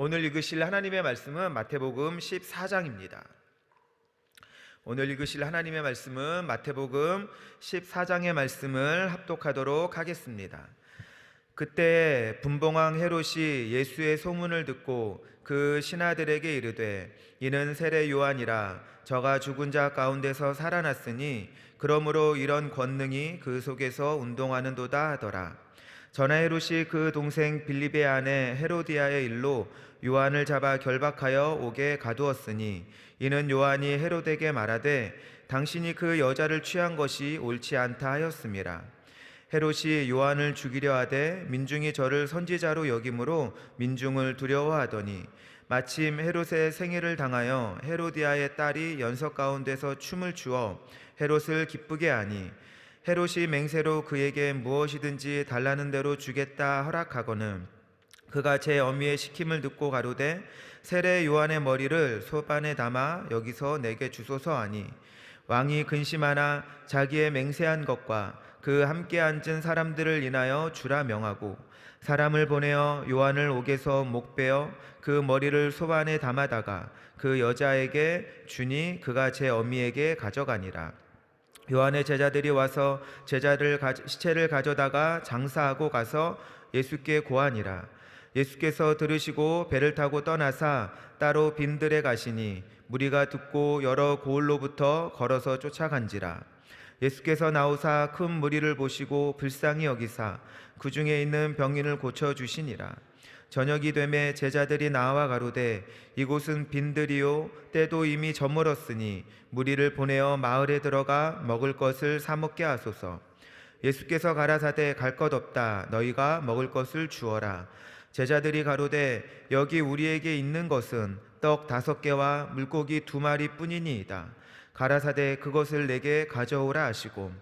오늘 읽으실 하나님의 말씀은 마태복음 14장입니다. 오늘 읽으실 하나님의 말씀은 마태복음 14장의 말씀을 합독하도록 하겠습니다. 그때 분봉왕 헤롯이 예수의 소문을 듣고 그 신하들에게 이르되 이는 세례 요한이라 저가 죽은 자 가운데서 살아났으니 그러므로 이런 권능이 그 속에서 운동하는도다 하더라. 전하 헤롯이 그 동생 빌립의 아내 헤로디아의 일로 요한을 잡아 결박하여 옥에 가두었으니 이는 요한이 헤롯에게 말하되 당신이 그 여자를 취한 것이 옳지 않다 하였음이라. 헤롯이 요한을 죽이려 하되 민중이 저를 선지자로 여김으로 민중을 두려워하더니 마침 헤롯의 생일을 당하여 헤로디아의 딸이 연석 가운데서 춤을 추어 헤롯을 기쁘게 하니 헤롯이 맹세로 그에게 무엇이든지 달라는 대로 주겠다 허락하거늘. 그가 제 어미의 시킴을 듣고 가로되 세례 요한의 머리를 소반에 담아 여기서 내게 주소서 하니 왕이 근심하나 자기의 맹세한 것과 그 함께 앉은 사람들을 인하여 주라 명하고 사람을 보내어 요한을 옥에서 목베어 그 머리를 소반에 담아다가 그 여자에게 주니 그가 제 어미에게 가져가니라 요한의 제자들이 와서 제자를 가, 시체를 가져다가 장사하고 가서 예수께 고하니라. 예수께서 들으시고 배를 타고 떠나사 따로 빈들에 가시니 무리가 듣고 여러 고을로부터 걸어서 쫓아간지라. 예수께서 나오사 큰 무리를 보시고 불쌍히 여기사 그 중에 있는 병인을 고쳐 주시니라 저녁이 되매 제자들이 나와 가로되 이곳은 빈들이요 때도 이미 저물었으니 무리를 보내어 마을에 들어가 먹을 것을 사 먹게 하소서. 예수께서 가라사대 갈 것 없다. 너희가 먹을 것을 주어라. 제자들이 가로되 여기 우리에게 있는 것은 떡 다섯 개와 물고기 두 마리 뿐이니이다. 가라사대 그것을 내게 가져오라 하시고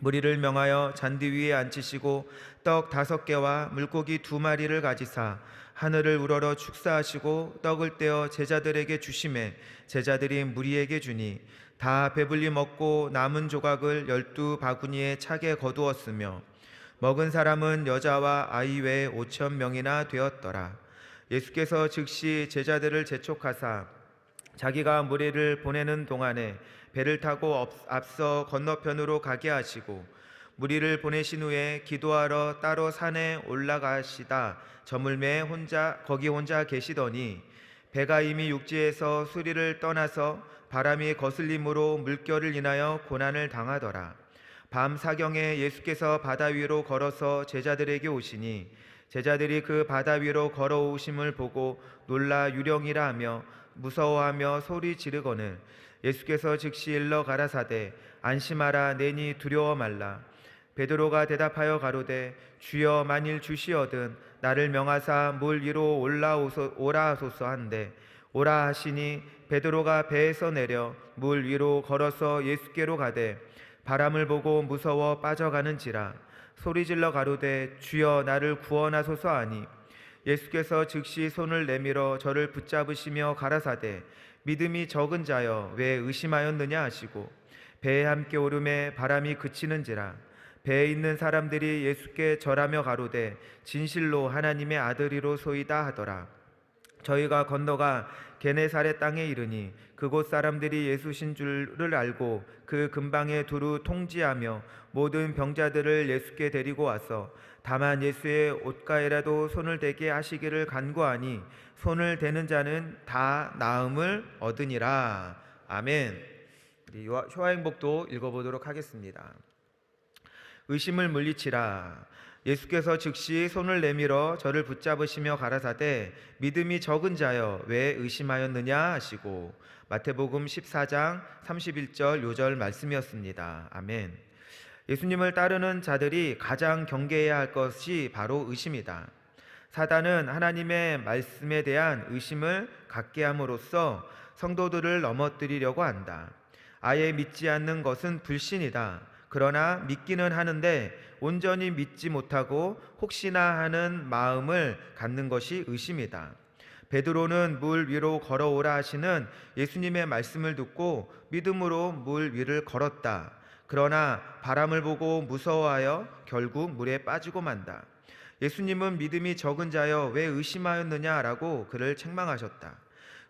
무리를 명하여 잔디 위에 앉히시고 떡 다섯 개와 물고기 두 마리를 가지사 하늘을 우러러 축사하시고 떡을 떼어 제자들에게 주심에 제자들이 무리에게 주니 다 배불리 먹고 남은 조각을 열두 바구니에 차게 거두었으며 먹은 사람은 여자와 아이 외에 오천 명이나 되었더라. 예수께서 즉시 제자들을 재촉하사 자기가 무리를 보내는 동안에 배를 타고 앞서 건너편으로 가게 하시고 무리를 보내신 후에 기도하러 따로 산에 올라가시다 저물매 혼자 거기 혼자 계시더니 배가 이미 육지에서 수리를 떠나서 바람이 거슬림으로 물결을 인하여 고난을 당하더라. 밤 사경에 예수께서 바다 위로 걸어서 제자들에게 오시니 제자들이 그 바다 위로 걸어오심을 보고 놀라 유령이라 하며 무서워하며 소리 지르거늘 예수께서 즉시 일러 가라사대 안심하라 내니 두려워 말라. 베드로가 대답하여 가로되 주여 만일 주시어든 나를 명하사 물 위로 올라오소 오라 하소서 한데 오라 하시니 베드로가 배에서 내려 물 위로 걸어서 예수께로 가되 바람을 보고 무서워 빠져가는지라. 소리질러 가로되 주여 나를 구원하소서 하니. 예수께서 즉시 손을 내밀어 저를 붙잡으시며 가라사대 믿음이 적은 자여 왜 의심하였느냐 하시고 배에 함께 오름에 바람이 그치는지라 배에 있는 사람들이 예수께 절하며 가로되 진실로 하나님의 아들이로 소이다 하더라. 저희가 건너가 게네사렛 땅에 이르니 그곳 사람들이 예수신 줄을 알고 그 근방에 두루 통지하며 모든 병자들을 예수께 데리고 와서 다만 예수의 옷가에라도 손을 대게 하시기를 간구하니 손을 대는 자는 다 나음을 얻으니라. 아멘. 우리 효화행복도 읽어보도록 하겠습니다. 의심을 물리치라. 예수께서 즉시 손을 내밀어 저를 붙잡으시며 가라사대 믿음이 적은 자여 왜 의심하였느냐 하시고 마태복음 14장 31절 요절 말씀이었습니다. 아멘. 예수님을 따르는 자들이 가장 경계해야 할 것이 바로 의심이다. 사단은 하나님의 말씀에 대한 의심을 갖게 함으로써 성도들을 넘어뜨리려고 한다. 아예 믿지 않는 것은 불신이다. 그러나 믿기는 하는데 온전히 믿지 못하고 혹시나 하는 마음을 갖는 것이 의심이다. 베드로는 물 위로 걸어오라 하시는 예수님의 말씀을 듣고 믿음으로 물 위를 걸었다. 그러나 바람을 보고 무서워하여 결국 물에 빠지고 만다. 예수님은 믿음이 적은 자여 왜 의심하였느냐라고 그를 책망하셨다.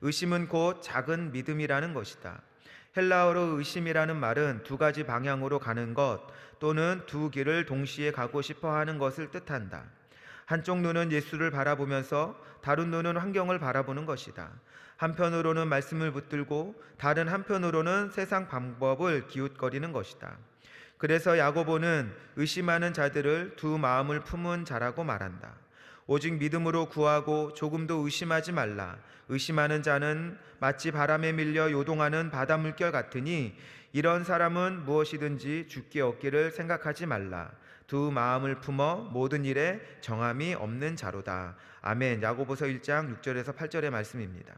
의심은 곧 작은 믿음이라는 것이다. 헬라어로 의심이라는 말은 두 가지 방향으로 가는 것 또는 두 길을 동시에 가고 싶어 하는 것을 뜻한다. 한쪽 눈은 예수를 바라보면서 다른 눈은 환경을 바라보는 것이다. 한편으로는 말씀을 붙들고 다른 한편으로는 세상 방법을 기웃거리는 것이다. 그래서 야고보는 의심하는 자들을 두 마음을 품은 자라고 말한다. 오직 믿음으로 구하고 조금도 의심하지 말라. 의심하는 자는 마치 바람에 밀려 요동하는 바다 물결 같으니 이런 사람은 무엇이든지 죽기 얻기를 생각하지 말라. 두 마음을 품어 모든 일에 정함이 없는 자로다. 아멘. 야고보서 1장 6절에서 8절의 말씀입니다.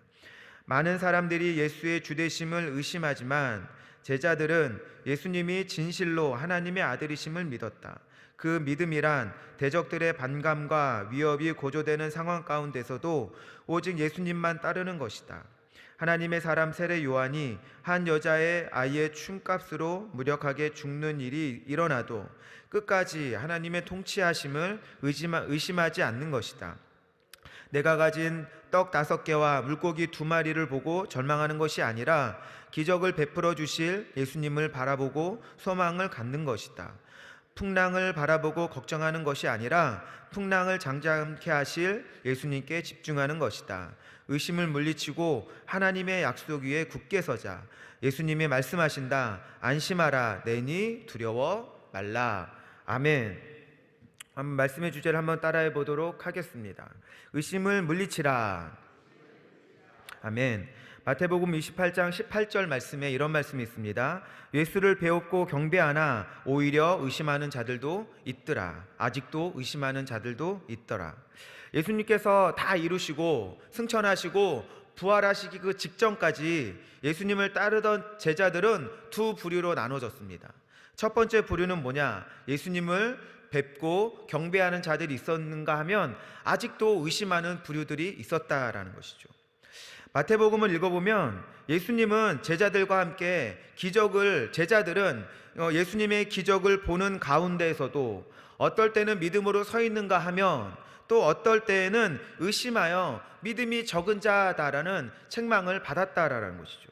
많은 사람들이 예수의 주되심을 의심하지만 제자들은 예수님이 진실로 하나님의 아들이심을 믿었다. 그 믿음이란 대적들의 반감과 위협이 고조되는 상황 가운데서도 오직 예수님만 따르는 것이다. 하나님의 사람 세례 요한이 한 여자의 아이의 춤값으로 무력하게 죽는 일이 일어나도 끝까지 하나님의 통치하심을 의심하- 의심하지 않는 것이다. 내가 가진 떡 다섯 개와 물고기 두 마리를 보고 절망하는 것이 아니라 기적을 베풀어 주실 예수님을 바라보고 소망을 갖는 것이다. 풍랑을 바라보고 걱정하는 것이 아니라 풍랑을 잠잠케 하실 예수님께 집중하는 것이다. 의심을 물리치고 하나님의 약속 위에 굳게 서자. 예수님이 말씀하신다. 안심하라. 내니 두려워 말라. 아멘. 한번 말씀의 주제를 한번 따라해 보도록 하겠습니다. 의심을 물리치라. 아멘. 마태복음 28장 18절 말씀에 이런 말씀이 있습니다. 예수를 배웠고 경배하나 오히려 의심하는 자들도 있더라. 아직도 의심하는 자들도 있더라. 예수님께서 다 이루시고 승천하시고 부활하시기 그 직전까지 예수님을 따르던 제자들은 두 부류로 나눠졌습니다. 첫 번째 부류는 뭐냐? 예수님을 뵙고 경배하는 자들이 있었는가 하면 아직도 의심하는 부류들이 있었다라는 것이죠. 마태복음을 읽어보면 예수님은 제자들과 함께 기적을 제자들은 어, 예수님의 기적을 보는 가운데에서도 어떨 때는 믿음으로 서 있는가 하면 또 어떨 때에는 의심하여 믿음이 적은 자다라는 책망을 받았다라는 것이죠.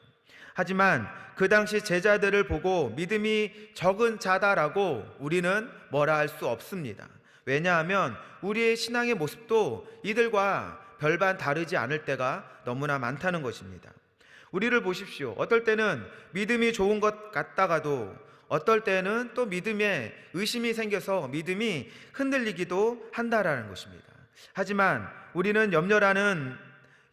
하지만 그 당시 제자들을 보고 믿음이 적은 자다라고 우리는 뭐라 할 수 없습니다. 왜냐하면 우리의 신앙의 모습도 이들과 별반 다르지 않을 때가 너무나 많다는 것입니다. 우리를 보십시오. 어떨 때는 믿음이 좋은 것 같다가도 어떨 때는 또 믿음에 의심이 생겨서 믿음이 흔들리기도 한다라는 것입니다. 하지만 우리는 염려라는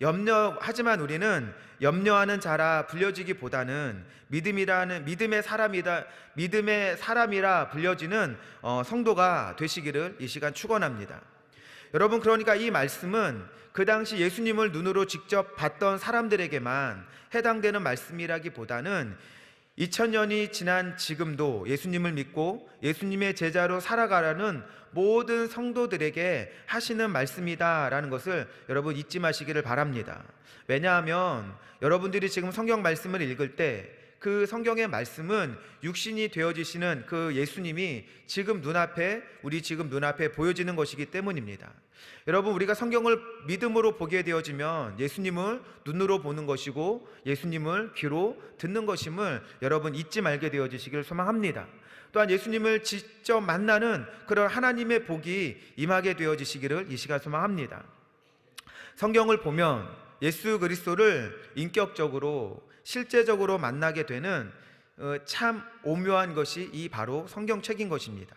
염려 하지만 우리는 염려하는 자라 불려지기보다는 믿음이라는 믿음의 사람이다 믿음의 사람이라 불려지는 어, 성도가 되시기를 이 시간 축원합니다. 여러분 그러니까 이 말씀은 그 당시 예수님을 눈으로 직접 봤던 사람들에게만 해당되는 말씀이라기보다는 2000년이 지난 지금도 예수님을 믿고 예수님의 제자로 살아가라는 모든 성도들에게 하시는 말씀이다라는 것을 여러분 잊지 마시기를 바랍니다. 왜냐하면 여러분들이 지금 성경 말씀을 읽을 때 그 성경의 말씀은 육신이 되어지시는 그 예수님이 지금 눈앞에 우리 지금 눈앞에 보여지는 것이기 때문입니다. 여러분 우리가 성경을 믿음으로 보게 되어지면 예수님을 눈으로 보는 것이고 예수님을 귀로 듣는 것임을 여러분 잊지 말게 되어지시길 소망합니다. 또한 예수님을 직접 만나는 그런 하나님의 복이 임하게 되어지시기를 이 시간 소망합니다. 성경을 보면 예수 그리스도를 인격적으로 실제적으로 만나게 되는 어, 참 오묘한 것이 이 바로 성경책인 것입니다.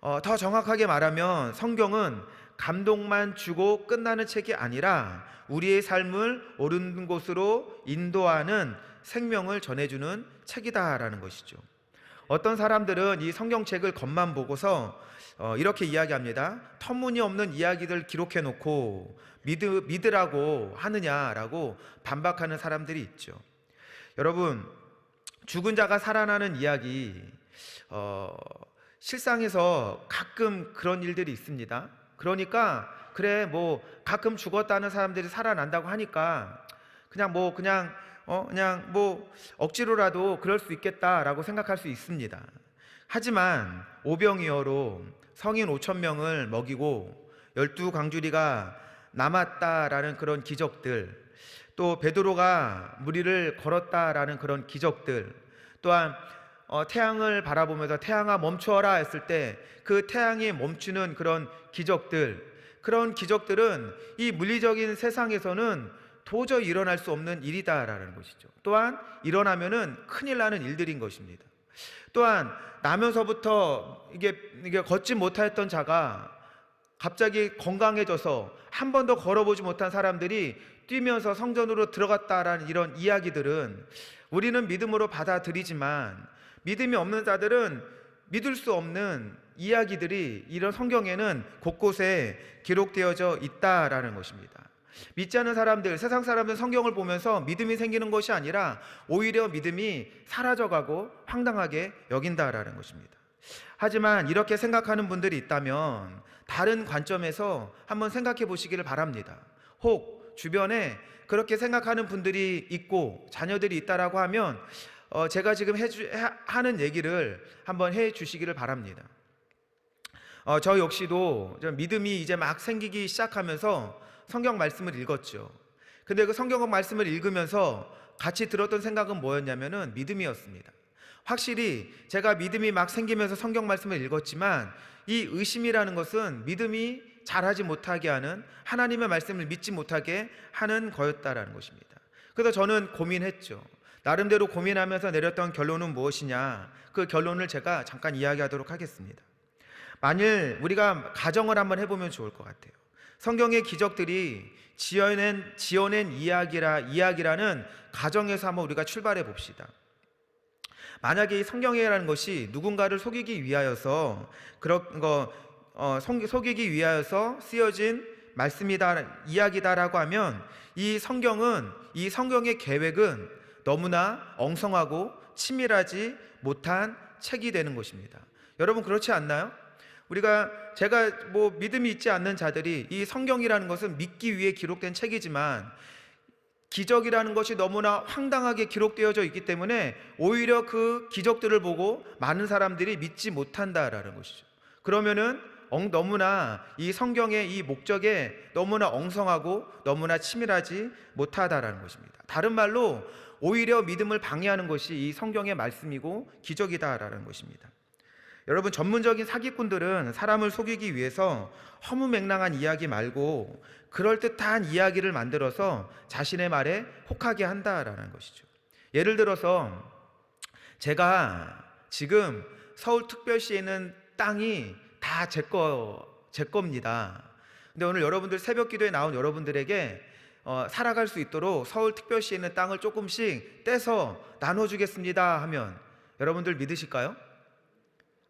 어, 더 정확하게 말하면 성경은 감동만 주고 끝나는 책이 아니라 우리의 삶을 옳은 곳으로 인도하는 생명을 전해주는 책이다라는 것이죠. 어떤 사람들은 이 성경책을 겉만 보고서 어, 이렇게 이야기합니다. 터무니없는 이야기들 기록해 놓고 믿으, 믿으라고 하느냐라고 반박하는 사람들이 있죠. 여러분, 죽은 자가 살아나는 이야기, 어, 실상에서 가끔 그런 일들이 있습니다. 그러니까, 그래, 뭐, 가끔 죽었다는 사람들이 살아난다고 하니까, 그냥 뭐, 그냥, 어, 그냥 뭐, 억지로라도 그럴 수 있겠다라고 생각할 수 있습니다. 하지만, 오병이어로 성인 5천 명을 먹이고, 열두 광주리가 남았다라는 그런 기적들, 또 베드로가 무리를 걸었다라는 그런 기적들, 또한 어, 태양을 바라보면서 태양아 멈추어라 했을 때 그 태양이 멈추는 그런 기적들, 그런 기적들은 이 물리적인 세상에서는 도저히 일어날 수 없는 일이다라는 것이죠. 또한 일어나면은 큰일 나는 일들인 것입니다. 또한 나면서부터 이게 이게 걷지 못하였던 자가 갑자기 건강해져서 한 번도 걸어보지 못한 사람들이 뛰면서 성전으로 들어갔다라는 이런 이야기들은 우리는 믿음으로 받아들이지만 믿음이 없는 자들은 믿을 수 없는 이야기들이 이런 성경에는 곳곳에 기록되어져 있다라는 것입니다. 믿지 않는 사람들, 세상 사람들 성경을 보면서 믿음이 생기는 것이 아니라 오히려 믿음이 사라져가고 황당하게 여긴다라는 것입니다. 하지만 이렇게 생각하는 분들이 있다면 다른 관점에서 한번 생각해 보시기를 바랍니다. 혹 주변에 그렇게 생각하는 분들이 있고 자녀들이 있다라고 하면 어, 제가 지금 해주, 하- 하는 얘기를 한번 해 주시기를 바랍니다. 어, 저 역시도 좀 믿음이 이제 막 생기기 시작하면서 성경 말씀을 읽었죠. 근데 그 성경 말씀을 읽으면서 같이 들었던 생각은 뭐였냐면은 믿음이었습니다. 확실히 제가 믿음이 막 생기면서 성경 말씀을 읽었지만 이 의심이라는 것은 믿음이 잘하지 못하게 하는 하나님의 말씀을 믿지 못하게 하는 거였다라는 것입니다. 그래서 저는 고민했죠. 나름대로 고민하면서 내렸던 결론은 무엇이냐? 그 결론을 제가 잠깐 이야기하도록 하겠습니다. 만일 우리가 가정을 한번 해보면 좋을 것 같아요. 성경의 기적들이 지어낸 지어낸 이야기라 이야기라는 가정에서 한번 우리가 출발해 봅시다. 만약에 이 성경이라는 것이 누군가를 속이기 위하여서 그런 거 어, 속- 속이기 위하여서 쓰여진 말씀이다 이야기다라고 하면 이 성경은 이 성경의 계획은 너무나 엉성하고 치밀하지 못한 책이 되는 것입니다. 여러분 그렇지 않나요? 우리가 제가 뭐 믿음이 있지 않는 자들이 이 성경이라는 것은 믿기 위해 기록된 책이지만 기적이라는 것이 너무나 황당하게 기록되어져 있기 때문에 오히려 그 기적들을 보고 많은 사람들이 믿지 못한다라는 것이죠. 그러면은 엉- 너무나 이 성경의 이 목적에 너무나 엉성하고 너무나 치밀하지 못하다라는 것입니다. 다른 말로 오히려 믿음을 방해하는 것이 이 성경의 말씀이고 기적이다라는 것입니다. 여러분 전문적인 사기꾼들은 사람을 속이기 위해서 허무맹랑한 이야기 말고 그럴듯한 이야기를 만들어서 자신의 말에 혹하게 한다라는 것이죠. 예를 들어서 제가 지금 서울특별시에 있는 땅이 다 제 거, 제 겁니다. 근데 오늘 여러분들 새벽 기도에 나온 여러분들에게 어, 살아갈 수 있도록 서울특별시에 있는 땅을 조금씩 떼서 나눠주겠습니다 하면 여러분들 믿으실까요?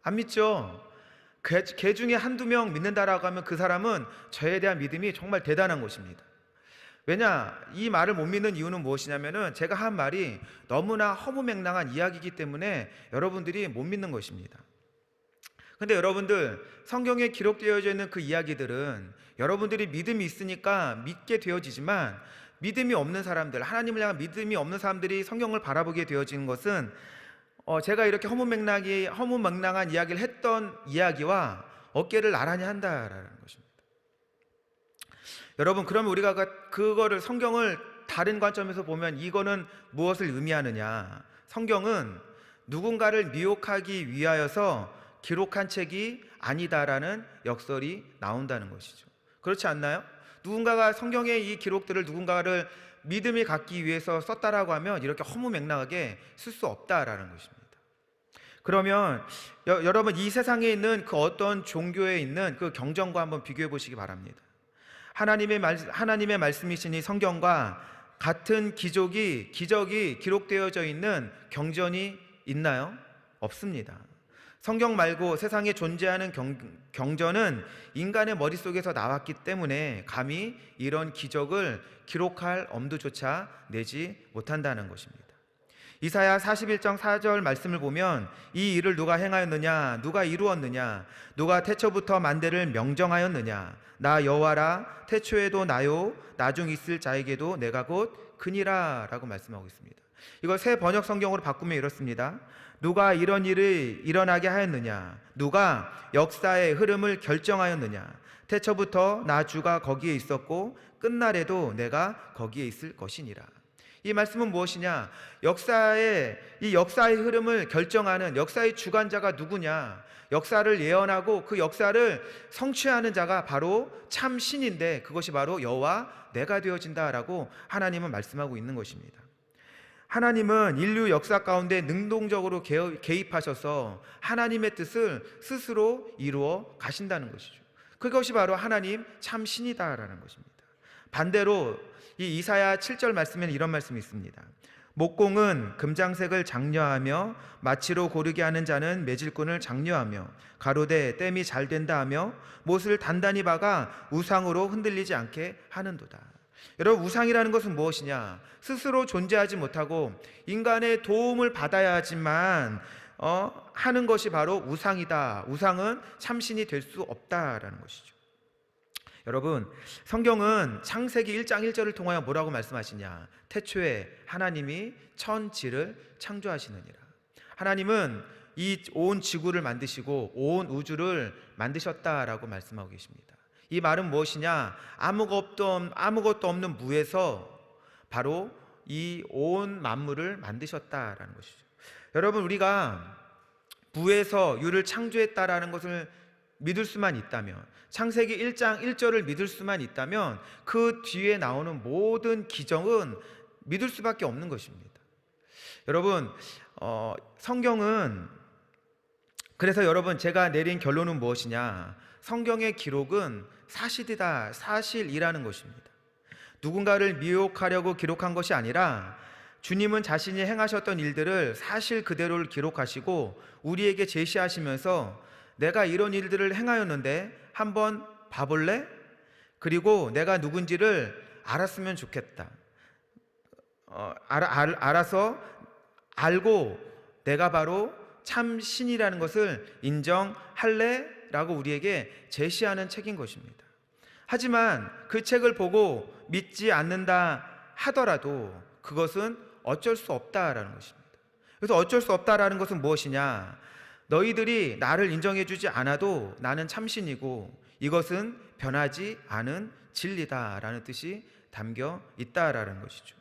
안 믿죠? 개, 개 중에 한두 명 믿는다라고 하면 그 사람은 저에 대한 믿음이 정말 대단한 것입니다. 왜냐? 이 말을 못 믿는 이유는 무엇이냐면은 제가 한 말이 너무나 허무맹랑한 이야기이기 때문에 여러분들이 못 믿는 것입니다. 근데 여러분들 성경에 기록되어져 있는 그 이야기들은 여러분들이 믿음이 있으니까 믿게 되어지지만 믿음이 없는 사람들, 하나님을 향한 믿음이 없는 사람들이 성경을 바라보게 되어지는 것은 어, 제가 이렇게 허무맹랑이 허무맹랑한 이야기를 했던 이야기와 어깨를 나란히 한다라는 것입니다. 여러분, 그러면 우리가 그- 그거를 성경을 다른 관점에서 보면 이거는 무엇을 의미하느냐? 성경은 누군가를 미혹하기 위하여서 기록한 책이 아니다라는 역설이 나온다는 것이죠. 그렇지 않나요? 누군가가 성경의 이 기록들을 누군가를 믿음이 갖기 위해서 썼다라고 하면 이렇게 허무맹랑하게 쓸 수 없다라는 것입니다. 그러면 여, 여러분 이 세상에 있는 그 어떤 종교에 있는 그 경전과 한번 비교해 보시기 바랍니다. 하나님의 말 하나님의 말씀이신 이 성경과 같은 기적이 기적이 기록되어져 있는 경전이 있나요? 없습니다. 성경 말고 세상에 존재하는 경, 경전은 인간의 머릿속에서 나왔기 때문에 감히 이런 기적을 기록할 엄두조차 내지 못한다는 것입니다. 이사야 41장 4절 말씀을 보면 이 일을 누가 행하였느냐 누가 이루었느냐 누가 태초부터 만대를 명정하였느냐 나 여호와라 태초에도 나요 나중 있을 자에게도 내가 곧 그니라라고 말씀하고 있습니다. 이걸 새 번역 성경으로 바꾸면 이렇습니다. 누가 이런 일을 일어나게 하였느냐 누가 역사의 흐름을 결정하였느냐 태초부터 나 주가 거기에 있었고 끝날에도 내가 거기에 있을 것이니라. 이 말씀은 무엇이냐? 역사의 이 역사의 흐름을 결정하는 역사의 주관자가 누구냐? 역사를 예언하고 그 역사를 성취하는 자가 바로 참 신인데 그것이 바로 여호와 내가 되어진다라고 하나님은 말씀하고 있는 것입니다. 하나님은 인류 역사 가운데 능동적으로 개입- 개입하셔서 하나님의 뜻을 스스로 이루어 가신다는 것이죠. 그것이 바로 하나님 참 신이다라는 것입니다. 반대로 이 이사야 7절 말씀에는 이런 말씀이 있습니다. 목공은 금장색을 장려하며 마치로 고르게 하는 자는 매질꾼을 장려하며 가로되 땜이 잘 된다 하며 못을 단단히 박아 우상으로 흔들리지 않게 하는도다. 여러분 우상이라는 것은 무엇이냐? 스스로 존재하지 못하고 인간의 도움을 받아야지만 어, 하는 것이 바로 우상이다. 우상은 참신이 될 수 없다라는 것이죠. 여러분, 성경은 창세기 1장 1절을 통하여 뭐라고 말씀하시냐? 태초에 하나님이 천지를 창조하시느니라. 하나님은 이 온 지구를 만드시고 온 우주를 만드셨다라고 말씀하고 계십니다. 이 말은 무엇이냐? 아무것도 아무것도 없는 무에서 바로 이 온 만물을 만드셨다라는 것이죠. 여러분 우리가 무에서 유를 창조했다라는 것을 믿을 수만 있다면 창세기 1장 1절을 믿을 수만 있다면 그 뒤에 나오는 모든 기정은 믿을 수밖에 없는 것입니다. 여러분 어, 성경은 그래서 여러분 제가 내린 결론은 무엇이냐? 성경의 기록은 사실이다, 사실이라는 것입니다. 누군가를 미혹하려고 기록한 것이 아니라 주님은 자신이 행하셨던 일들을 사실 그대로를 기록하시고 우리에게 제시하시면서 내가 이런 일들을 행하였는데 한번 봐볼래? 그리고 내가 누군지를 알았으면 좋겠다. 어, 알아, 알, 알아서 알고 내가 바로 참 신이라는 것을 인정할래? 라고 우리에게 제시하는 책인 것입니다. 하지만 그 책을 보고 믿지 않는다 하더라도 그것은 어쩔 수 없다라는 것입니다. 그래서 어쩔 수 없다라는 것은 무엇이냐? 너희들이 나를 인정해 주지 않아도 나는 참신이고 이것은 변하지 않은 진리다라는 뜻이 담겨 있다라는 것이죠.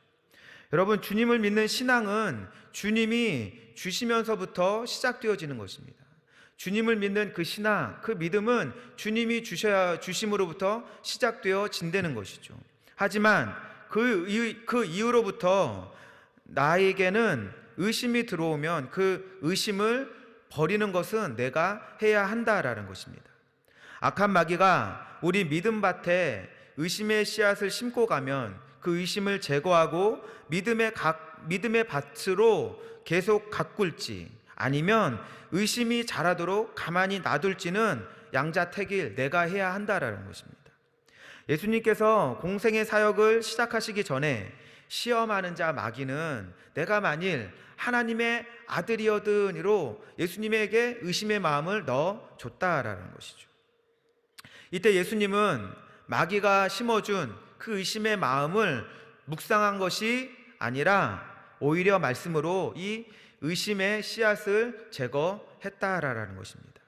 여러분 주님을 믿는 신앙은 주님이 주시면서부터 시작되어지는 것입니다. 주님을 믿는 그 신앙, 그 믿음은 주님이 주셔야 주심으로부터 시작되어 진되는 것이죠. 하지만 그, 그 이후로부터 나에게는 의심이 들어오면 그 의심을 버리는 것은 내가 해야 한다라는 것입니다. 악한 마귀가 우리 믿음 밭에 의심의 씨앗을 심고 가면 그 의심을 제거하고 믿음의 각, 믿음의 밭으로 계속 가꿀지 아니면 의심이 자라도록 가만히 놔둘지는 양자택일 내가 해야 한다라는 것입니다. 예수님께서 공생의 사역을 시작하시기 전에 시험하는 자 마귀는 내가 만일 하나님의 아들이어든이로 예수님에게 의심의 마음을 넣어 줬다라는 것이죠. 이때 예수님은 마귀가 심어준 그 의심의 마음을 묵상한 것이 아니라 오히려 말씀으로 이 의심의 씨앗을 제거했다라는 것입니다.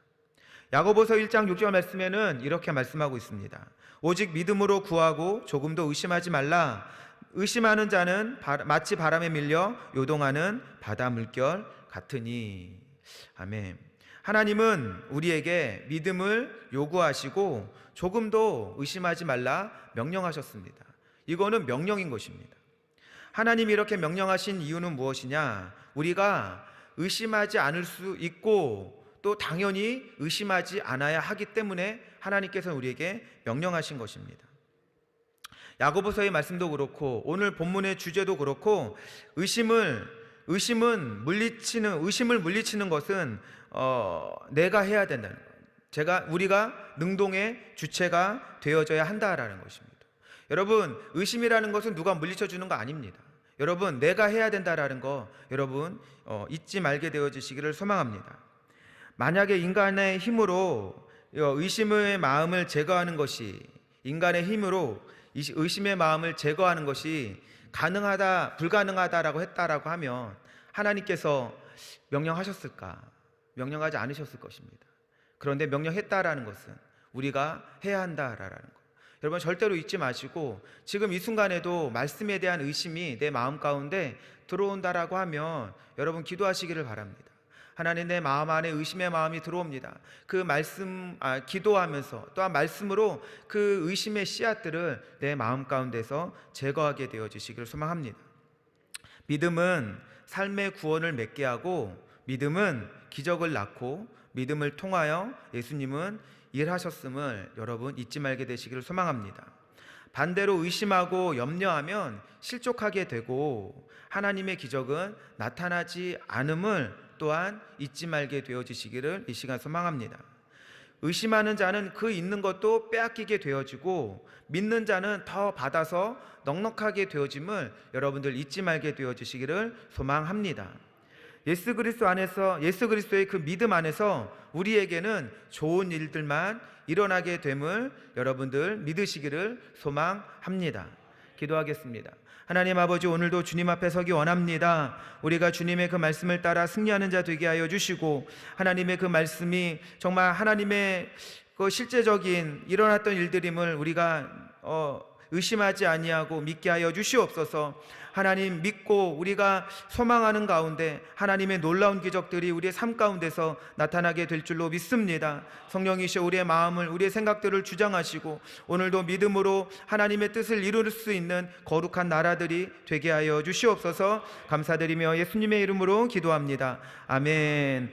야고보서 1장 6절 말씀에는 이렇게 말씀하고 있습니다. 오직 믿음으로 구하고 조금도 의심하지 말라. 의심하는 자는 바- 마치 바람에 밀려 요동하는 바다 물결 같으니. 아멘. 하나님은 우리에게 믿음을 요구하시고 조금도 의심하지 말라 명령하셨습니다. 이거는 명령인 것입니다. 하나님이 이렇게 명령하신 이유는 무엇이냐? 우리가 의심하지 않을 수 있고 또 당연히 의심하지 않아야 하기 때문에 하나님께서 우리에게 명령하신 것입니다. 야고보서의 말씀도 그렇고 오늘 본문의 주제도 그렇고 의심을 의심은 물리치는 의심을 물리치는 것은 어, 내가 해야 된다는 거예요. 제가 우리가 능동의 주체가 되어져야 한다라는 것입니다. 여러분 의심이라는 것은 누가 물리쳐 주는 거 아닙니다. 여러분 내가 해야 된다라는 거 여러분 어, 잊지 말게 되어지시기를 소망합니다. 만약에 인간의 힘으로 어, 의심의 마음을 제거하는 것이 인간의 힘으로 이- 의심의 마음을 제거하는 것이 가능하다 불가능하다라고 했다라고 하면 하나님께서 명령하셨을까? 명령하지 않으셨을 것입니다. 그런데 명령했다라는 것은 우리가 해야 한다라는 것. 여러분 절대로 잊지 마시고 지금 이 순간에도 말씀에 대한 의심이 내 마음 가운데 들어온다라고 하면 여러분 기도하시기를 바랍니다. 하나님 내 마음 안에 의심의 마음이 들어옵니다. 그 말씀 아, 기도하면서 또한 말씀으로 그 의심의 씨앗들을 내 마음 가운데서 제거하게 되어 주시기를 소망합니다. 믿음은 삶의 구원을 맺게 하고 믿음은 기적을 낳고 믿음을 통하여 예수님은 일하셨음을 여러분 잊지 말게 되시기를 소망합니다. 반대로 의심하고 염려하면 실족하게 되고 하나님의 기적은 나타나지 않음을 또한 잊지 말게 되어지시기를 이 시간 소망합니다. 의심하는 자는 그 있는 것도 빼앗기게 되어지고 믿는 자는 더 받아서 넉넉하게 되어짐을 여러분들 잊지 말게 되어지시기를 소망합니다. 예수 그리스도 안에서 예수 그리스도의 그 믿음 안에서 우리에게는 좋은 일들만 일어나게 됨을 여러분들 믿으시기를 소망합니다. 기도하겠습니다. 하나님 아버지 오늘도 주님 앞에 서기 원합니다. 우리가 주님의 그 말씀을 따라 승리하는 자 되게 하여 주시고 하나님의 그 말씀이 정말 하나님의 그 실제적인 일어났던 일들임을 우리가 어, 의심하지 아니하고 믿게 하여 주시옵소서. 하나님 믿고 우리가 소망하는 가운데 하나님의 놀라운 기적들이 우리의 삶 가운데서 나타나게 될 줄로 믿습니다. 성령이시여 우리의 마음을 우리의 생각들을 주장하시고 오늘도 믿음으로 하나님의 뜻을 이룰 수 있는 거룩한 나라들이 되게 하여 주시옵소서. 감사드리며 예수님의 이름으로 기도합니다. 아멘.